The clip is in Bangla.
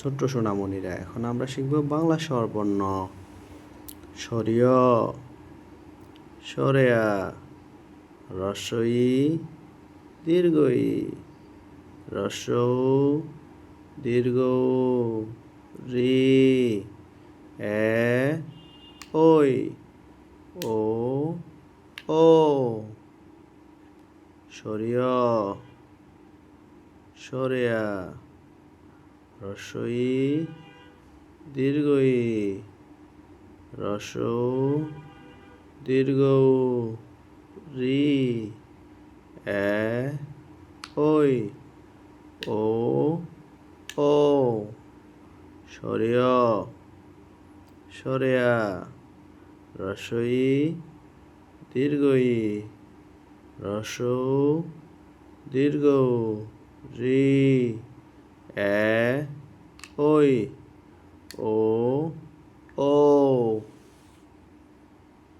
ছোট্ট সোনামণিরা, এখন আমরা শিখব বাংলা স্বরবর্ণ। সরিয়, সরেয়া রসই দীর্ঘই রস, দীর্ঘ, রি, এ ওই ও ও। সরিয়, সরেয়া রসই দীর্ঘই রস দীর্ঘ রি, এ, ওই, ও ও, সরিয়, সরেয়া, রসই দীর্ঘই রস দীর্ঘ রি, এ ওই ও